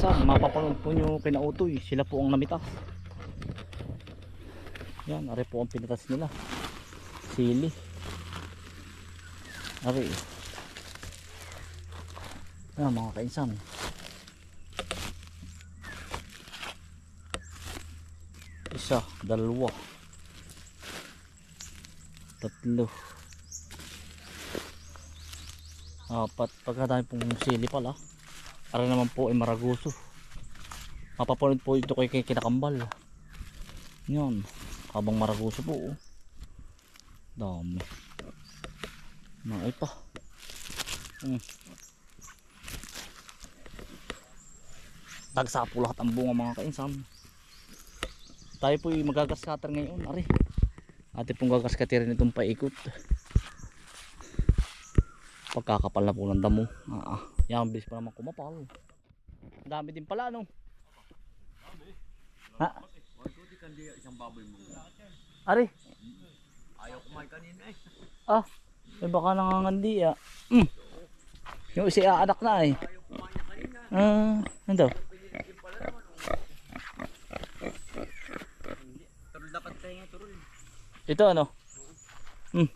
kainsan, mapapanood po nyo kinautoy. Sila po ang namitas. Yan, ari po ang pinitas nila. Sili. Ari. Yan mga kainsan. Isa, dalawa. Tatlo. Apat. Pagkadami pong sili pala. Para naman po ay maraguso. Mapapanood po ito kay kay kinakambal. Yan. Habang maraguso po. Oh. Dami. Naay pa. Hmm. Tagsa po lahat ang bunga mga kainsan. Tayo po ay magagaskater ngayon. Ari. Ate pong gagaskaterin itong paikot. Pagkakapal na po ng damo. Ah, ah. Yan, bilis pa naman kumapal. Ang dami din pala, no? Ha? isang baboy mo. Ari. Ayaw kumain kanina eh. Ah, may baka nangangandi ah. Mm. Yung isa anak na eh. Ah, ano nga turul. Ito ano? Hmm.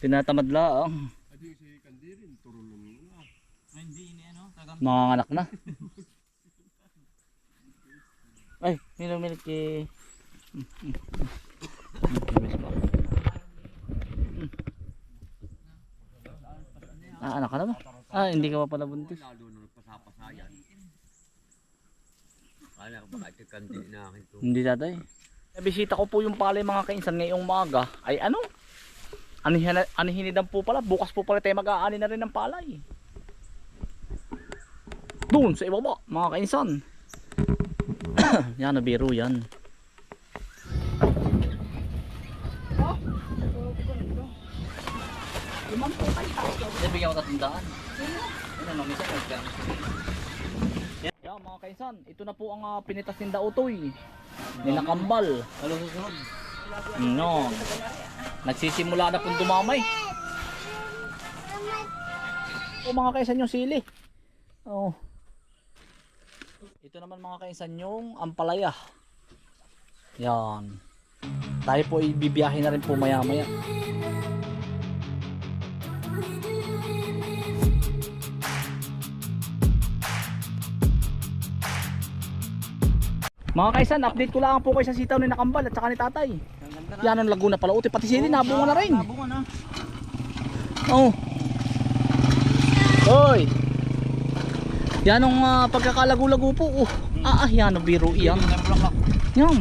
Tinatamad lang. Adi si Kandirin, turulong na. Ay, hindi ini tagang Nanganganak na. Ay, pa. Hmm. Ah, anak ka na ba? Ah, hindi ka pa pala buntis. lalo nung pasapasayan. Kala ko baka na akin to. Hindi tatay. Nabisita ko po yung palay mga kainsan ngayong umaga. Ay ano? Anihin, anihinidan po pala. Bukas po pala tayo mag-aani na rin ng palay. Doon sa ibaba mga kainsan. yan nabiro yan. Hindi, bigyan ko tatindaan. Ano, mamisa ko. Yan yeah, mga kainsan, ito na po ang ah, pinitas ng dautoy. Ninakambal. Ano susunod? No. Nagsisimula na pong dumamay. O mga kaisan yung sili. Oh. Ito naman mga kaisan yung ampalaya. Yan. Tayo po ibibiyahe na rin po maya maya. Mga kaisan, update ko lang po kayo sa sitaw ni Nakambal at saka ni Tatay. Yan ang Laguna pala. Uti pati sili nabunga na rin. Nabunga na. Oh. Yan ang ah, pagkakalago-lago po. Oh. Ah, ah, yan ang biro iyan. Yan.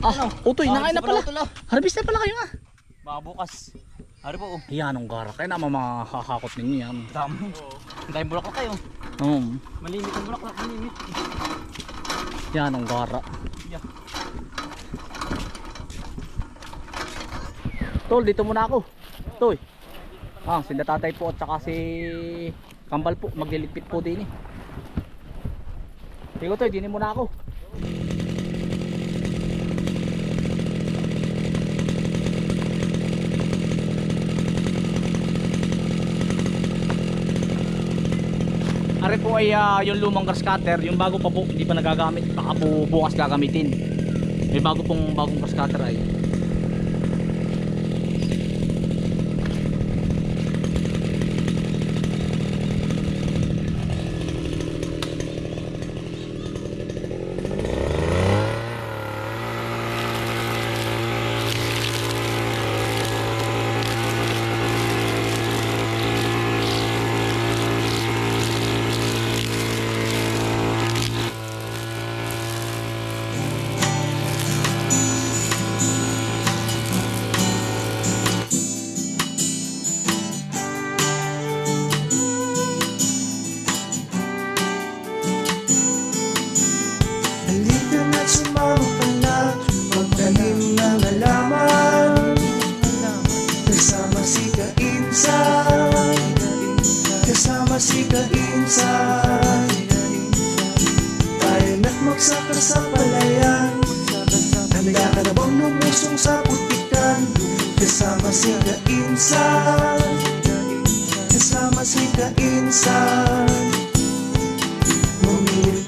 Ah, utoy, Ah, nakain na pala. Harvest na pala kayo ah. Baka bukas. Hari po. oh. Yan ang gara. Kaya naman mahahakot ninyo yan. Dami. Dahil bulaklak kayo. Um, Malimit ang bulaklak. Malimit. yan ang gara. Yeah. Tol, dito muna ako. Toy. Ah, si tatay po at saka si Kambal po. Magliligpit po din eh. Sige Toy, dinin muna ako. Ari po ay ah, yung lumang grass cutter, yung bago pa po, hindi pa nagagamit, baka po bukas gagamitin. May bago pong bagong grass cutter ay. Si Kainsan. Kasama si Kainsan. Ngunit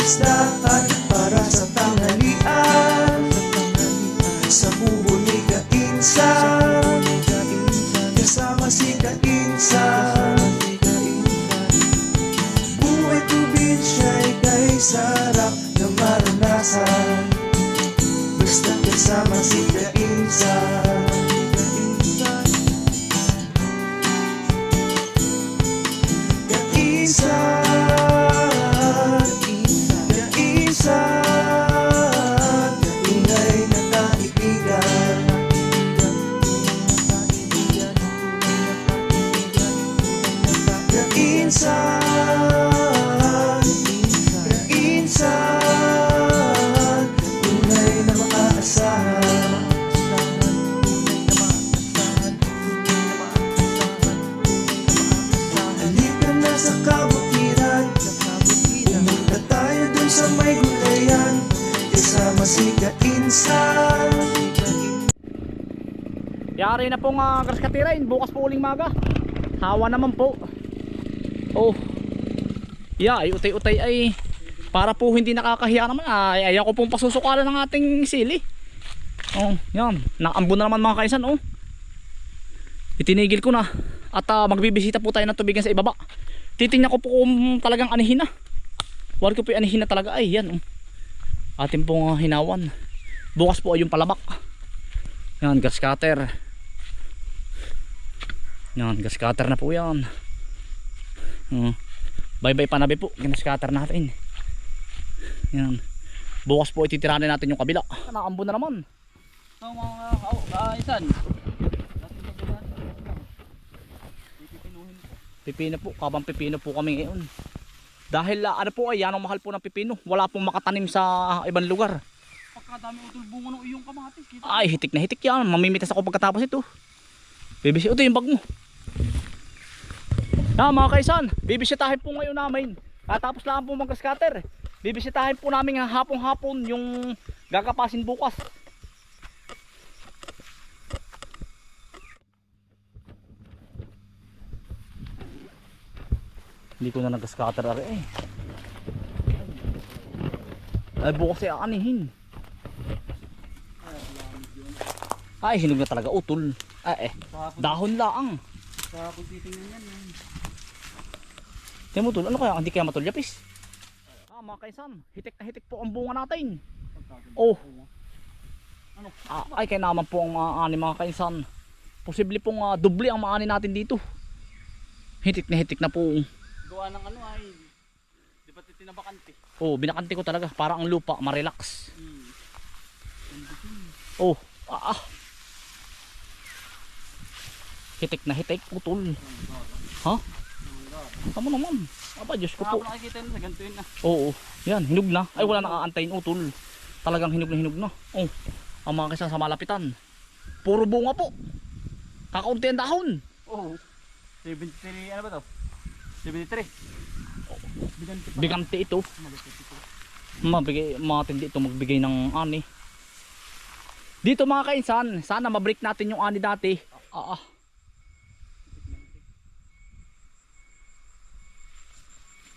isda at para sa tanghalian. Sa bubo ni Kainsan. Kasama si Kainsan. Buhay probinsya'y kay sarap na maranasan. Basta kasama si Kainsan Yari na pong uh, graskatirain, bukas po uling maga. Hawa naman po. Oh. Yeah, ay utay-utay ay para po hindi nakakahiya naman ay ayaw ko pong pasusukalan ng ating sili. Oh, yan. Nakaambo na naman mga kaisan, oh. Itinigil ko na. At ah, magbibisita po tayo ng tubigan sa ibaba. Titingnan ko po kung talagang anihin na. Wari ko po anihin na talaga. Ay, yan, oh. Ating pong ah, hinawan. Bukas po ay yung palabak. Yan, gas cutter. Yan, gas cutter na po yan. Uh, bye bye panabi po, gas cutter natin. Yan. Bukas po ititiranin natin yung kabila. Naambo na naman. Ang mga kao, kaisan. Pipino po, kabang pipino po kami ngayon. Dahil ah, ano po ay yan ang mahal po ng pipino. Wala pong makatanim sa ibang lugar. Pagkadami utol bunga ng iyong kamatis. Ay, hitik na hitik yan. Mamimitas ako pagkatapos ito. Bibisi, ito yung bag mo. Na mga kaisan, bibisitahin po ngayon namin. Katapos lang po mag-scatter. Bibisitahin po namin hapong-hapon yung gagapasin bukas. Hindi ko na nag-scatter ari eh. Ay bukas ay aanihin. Ay, hinog na talaga utol. Ay, eh, dahon laang. kahapon titingnan yan. Tol, ano kaya? Hindi kaya matulyapis? Ah, mga kaisan, hitik na hitik po ang bunga natin. Oh. Ano? Ah, ay, kaya naman po ang mga ani mga kaisan. Posible pong ah, doble ang maani natin dito. Hitik na hitik na po. Gawa ng ano ay. Di ba titinabakante? Oh, binakante ko talaga para ang lupa ma-relax. Hmm. Oh, ah, ah. Hitik na hitik putol. Ha? Tama naman. Aba, Diyos ko po. Kahapon nakikita yun sa ganito yun na. Oo, yan, hinog na. Ay, wala nakaantayin utol. Talagang hinog na hinog na. Oh, ang mga kisang sa malapitan. Puro bunga po. Kakaunti ang dahon. Oo. 73, ano ba to? 73. Biganti pa. Bigante ito. Malupit ito. Mabigay, matindi ito magbigay ng ani. Dito mga kainsan, sana mabreak natin yung ani dati. Ah, ah.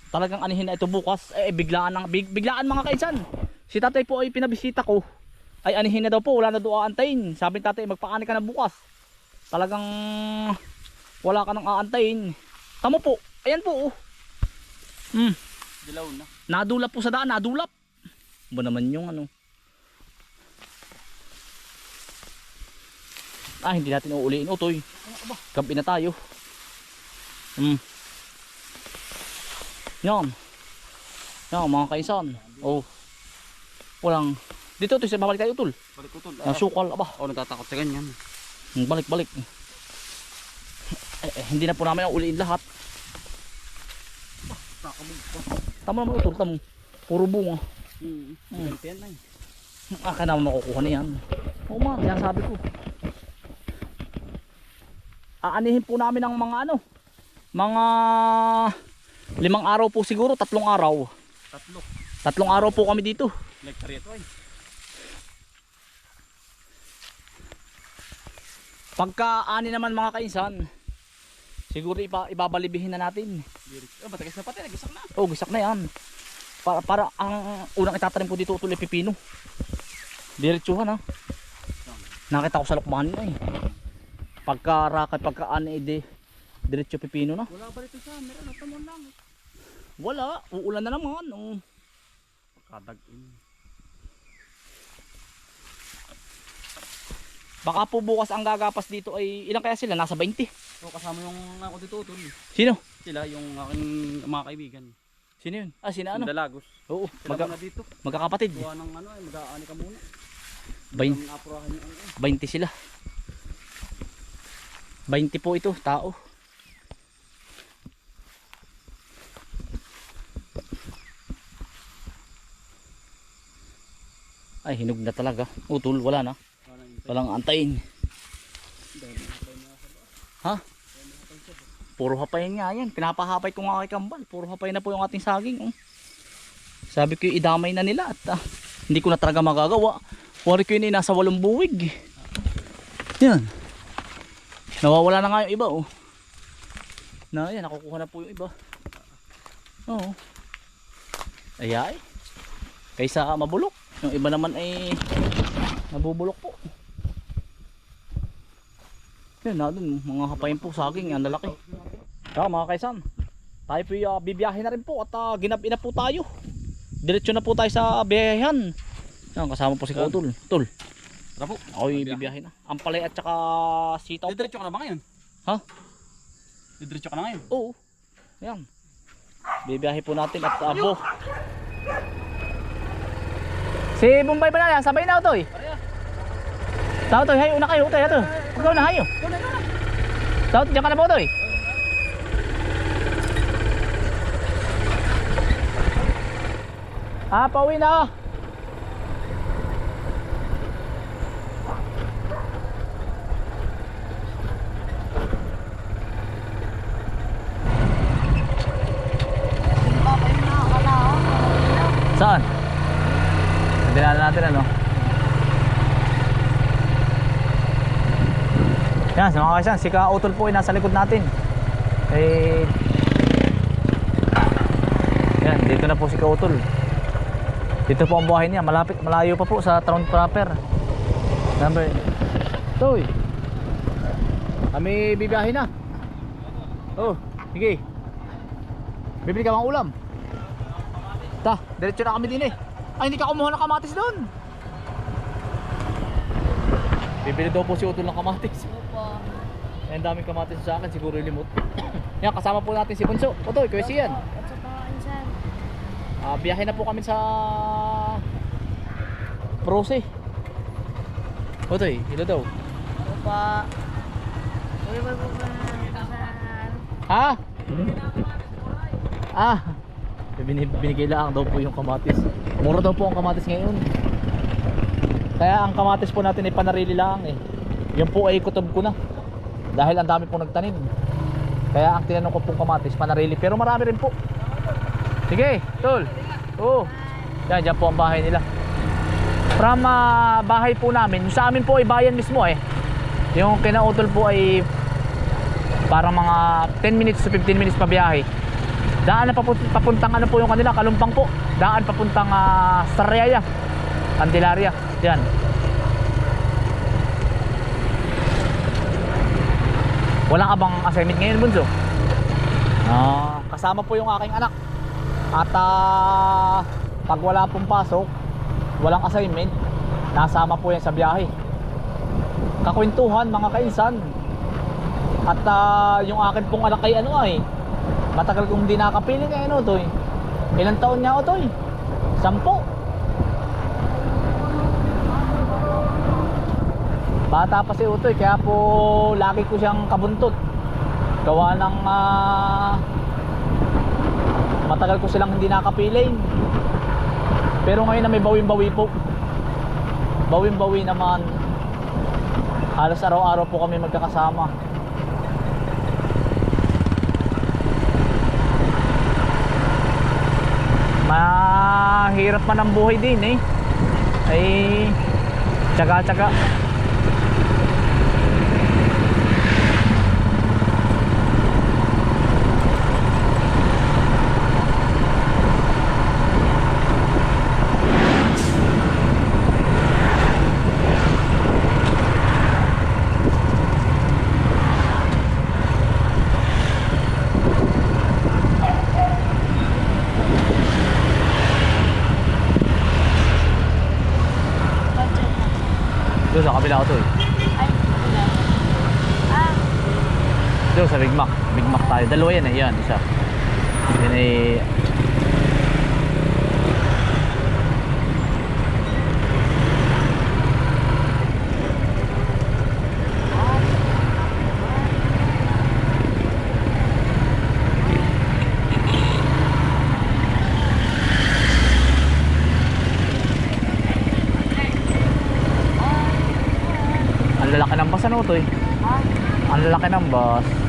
Talagang anihin na ito bukas. Eh, biglaan, ng, big, biglaan mga kainsan. Si tatay po ay pinabisita ko. Ay anihin na daw po, wala na doon aantayin. Sabi tatay, magpaani ka na bukas. Talagang wala ka nang aantayin. Tamo po, ayan po. Oh. Hmm. Dilaw na. Nadulap po sa daan, nadulap. Ba naman yung ano. Ah, hindi natin uuliin utoy. Gabi na tayo. Hmm. Yan. Yan, mga kaisan. Oh. Walang. Dito, ito, babalik tayo utol. Balik ko tol. Ang sukal, aba. Ako natatakot sa ganyan. Hmm, Balik, balik. Eh, eh, hindi na po namin uuliin lahat. Tama naman utol, tamo. Puro bunga. Hmm. Hmm. Eh. Ah, kaya naman makukuha na yan. Oo man, yan sabi ko. Aanihin po namin ng mga ano, mga limang araw po siguro, tatlong araw. Tatlo. Tatlong araw po kami dito. Nagtari ito ay. Pagka ani naman mga kainsan, siguro iba, ibabalibihin na natin. Oh, matagas na pati. Nagisak na. Oh, gisak na yan. para, para ang unang itatanim ko dito utol ay pipino. Diretsuhan ha. Nakita ko sa lukman na eh. Pagka rakat, pagka ano eh, di, diretso pipino na. Wala ba rito sa amin? Ano tamon lang? Wala, uulan na naman. Oh. Pagkadag-in. Baka po bukas ang gagapas dito ay ilang kaya sila? Nasa 20. So kasama yung ako dito tol. Sino? Sila yung aking mga kaibigan. Sino yun? Ah, sino ano? Dalagos. Oo, Sila magka, dito. magkakapatid. Kuha ng ano eh, mag-aani ka muna. Bain- Ang apurahan yung ano eh. 20 sila. 20 po ito, tao. Ay, hinog na talaga. Utol, wala na. Walang antayin. Ha? Puro hapayin nga yan. Pinapahapay ko nga kay Kambal. Puro hapayin na po yung ating saging. Oh. Sabi ko idamay na nila at ah, hindi ko na talaga magagawa. Wari ko yun eh, nasa walong buwig. Yan. Nawawala na nga yung iba oh. Na yan, nakukuha na po yung iba. Oo. Ayay. Kaysa mabulok. Yung iba naman ay nabubulok po. Yan na dun, mga hapayin po saging, ang lalaki. Kaya mga kaisan, tayo po uh, bibiyahe na rin po at uh, ginabi na po tayo. Diretso na po tayo sa biyahehan. Yan, kasama po si Kautol. Tol, Tara po. ako'y bibiyahe na. Ampalay at saka sitaw po. Didiretso ka na ba ngayon? Ha? Didiretso ka na ngayon? Oo. Yan. Bibiyahe po natin at abo. Si Bombay pa na, sabay na ito eh. Tao to, hay, una kayo, tayo to. Ikaw na hayo. Tao, diyan ka na po to eh. Ah, pauwi na. Saan? Dinala natin ano? Yan, sa mga kaisan, si Ka-Utol po ay nasa likod natin. Eh, yan, dito na po si Ka-Utol. Dito po ang buhay niya, malapit, malayo pa po sa town proper. Number, Toy, kami bibiyahe na. Oh, sige. Bibili ka bang ulam? Ta, diretso na kami din eh. Ay, hindi ka kumuha ng kamatis doon. Bibili daw po si Utol ng kamatis. Opo. Ang daming kamatis sa akin, siguro yung limot. Yan, kasama po natin si Bunso. Utoy, kuya siyan. At sa pangansan. Ah, biyahe na po kami sa Prose. Utoy, ilo daw. Opo. Uy, uy, uy, uy, saan? Ha? Ah, bin binigay lang daw po yung kamatis. Mura daw po ang kamatis ngayon. Kaya ang kamatis po natin ay panarili lang eh. Yung po ay kutob ko na. Dahil ang dami pong nagtanim. Kaya ang tinanong ko pong kamatis, panarili. Pero marami rin po. Sige, tol. Oo. Yan, dyan po ang bahay nila. From ah, bahay po namin, sa amin po ay bayan mismo eh. Yung kinautol po ay parang mga 10 minutes to 15 minutes pa biyahe. Daan na papuntang, papuntang ano po yung kanila, Kalumpang po. Daan papuntang uh, Sariaya, Candelaria. Yan. Walang abang assignment ngayon, Bunso. Ah, kasama po yung aking anak. At ah, pag wala pong pasok, walang assignment, nasama po yan sa biyahe. Kakwentuhan mga kainsan, at ah, yung akin pong anak kay ano ay matagal kong hindi nakapiling kay ano to eh. Ilang taon niya ako to eh? Sampo. Bata pa si Utoy kaya po lagi ko siyang kabuntot. Gawa ng ah, matagal ko silang hindi nakapiling. Pero ngayon na may bawing-bawi po. Bawing-bawi naman. Halos araw-araw po kami magkakasama. Mahirap man ang buhay din eh. Ay tsaga tsaga kabila ko to eh. Ay, wala. Ah, Doon sa Big Mac. Big Mac tayo. Dalawa yan eh. Yan, isa. Yan eh. Ang lalaki ng bus ano to eh. Ang lalaki ng bus.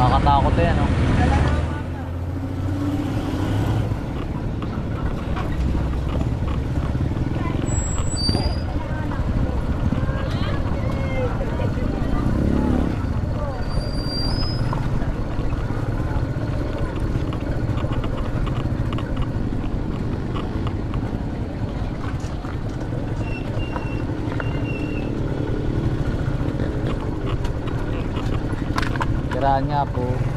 Nakakatakot yan, oh. Nga po.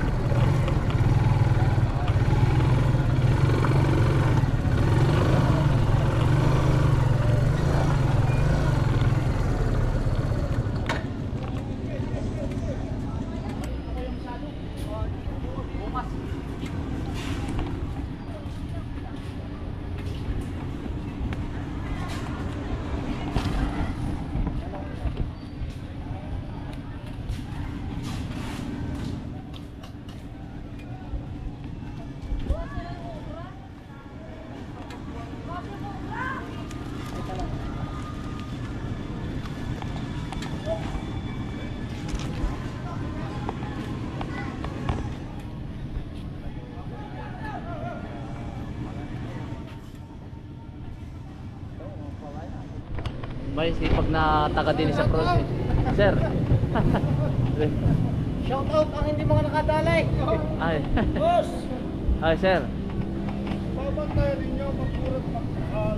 May sipag na taga din sa pro. Sir. Shout out ang hindi mga nakadalay. Ay. Boss, Ay, sir. babantayan ninyo magpurat magkakal.